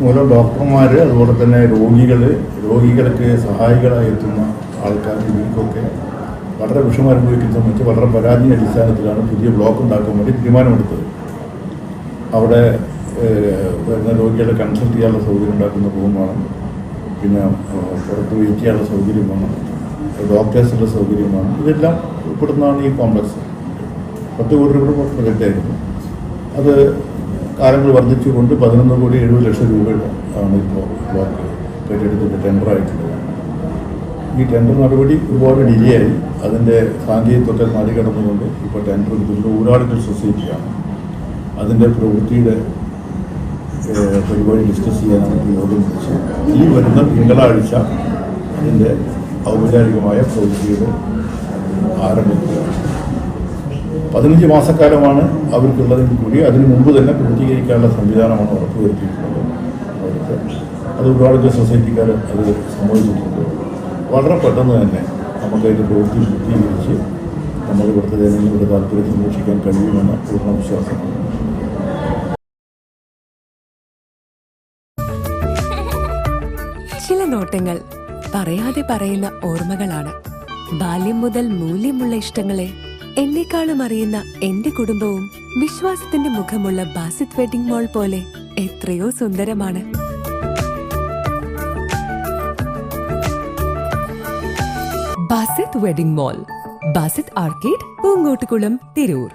മൂലം ഡോക്ടർമാർ അതുപോലെ തന്നെ രോഗികൾ രോഗികൾക്ക് സഹായികളായി എത്തുന്ന ആൾക്കാർ ഇവർക്കൊക്കെ വളരെ വിഷമം അനുഭവിക്കുന്ന സംബന്ധിച്ച് വളരെ പരാതി അടിസ്ഥാനത്തിലാണ് പുതിയ ബ്ലോക്ക് ഉണ്ടാക്കാൻ വേണ്ടി തീരുമാനമെടുത്തത്. അവിടെ വരുന്ന രോഗികളെ കൺസൾട്ട് ചെയ്യാനുള്ള സൗകര്യം ഉണ്ടാക്കുന്ന റൂമാണ് പിന്നെ പുറത്ത് വെയിറ്റ് ചെയ്യാനുള്ള സൗകര്യമാണ് ഡോക്ടേഴ്സിന്റെ സൗകര്യമാണ് ഇതെല്ലാം ഉൾപ്പെടുന്നതാണ് ഈ കോംപ്ലക്സ് പത്ത് കോടി രൂപയുടെ പ്രൊജക്റ്റായിരുന്നു അത് കാലങ്ങൾ വർദ്ധിച്ചുകൊണ്ട് പതിനൊന്ന് കോടി എഴുപത് ലക്ഷം രൂപയുടെ ആണ് ഇപ്പോൾ ബ്ലോക്ക് ഏറ്റെടുത്തിട്ട് ടെൻഡർ ആയിട്ടുള്ളത്. ഈ ടെൻഡർ നടപടി ഒരുപാട് ഡിലേ ആയി. അതിന്റെ സാങ്കേതികത്വത്തെ മറികടന്നുകൊണ്ട് ഇപ്പോൾ ടെൻഡർ എടുത്തിട്ടുള്ള ഊരാളുകൾ സൊസൈറ്റിയാണ് അതിന്റെ പ്രവൃത്തിയുടെ പരിപാടി ഡിസ്കസ് ചെയ്യാനാണ് യോഗം വിളിച്ചത്. ഈ വരുന്ന തിങ്കളാഴ്ച അതിന്റെ ഔപചാരികമായ പ്രവൃത്തിയുടെ ആരംഭിക്കുകയാണ് പതിനഞ്ച് മാസക്കാലമാണ് അവർക്കുള്ളതെങ്കിൽ കൂടി അതിനു മുമ്പ് തന്നെ പൂർത്തീകരിക്കാനുള്ള സംവിധാനമാണ് ഉറപ്പുവരുത്തിയിട്ടുള്ളത്. അവർക്ക് അത് ഒരുപാട് സൊസൈറ്റിക്കാർ അത് സമ്മതിച്ചിട്ടുണ്ട്. വളരെ പെട്ടെന്ന് തന്നെ നമുക്ക് അതിന്റെ പ്രവൃത്തി പൂർത്തീകരിച്ച് നമ്മൾ ഇവിടുത്തെ ജനങ്ങളുടെ താല്പര്യം സംരക്ഷിക്കാൻ കഴിയുമെന്ന പൂർണ വിശ്വാസം. ചില നോട്ടങ്ങൾ പറയാതെ പറയുന്ന ഓർമ്മകളാണ്. ബാല്യം മുതൽ മൂല്യമുള്ള ഇഷ്ടങ്ങളെ എന്നെക്കാളും അറിയുന്ന എന്റെ കുടുംബവും വിശ്വാസത്തിന്റെ മുഖമുള്ള ബാസിത് വെഡിംഗ് മോൾ പോലെ എത്രയോ സുന്ദരമാണ്. Basith wedding mall Basith arcade Poongottukulam Tirur.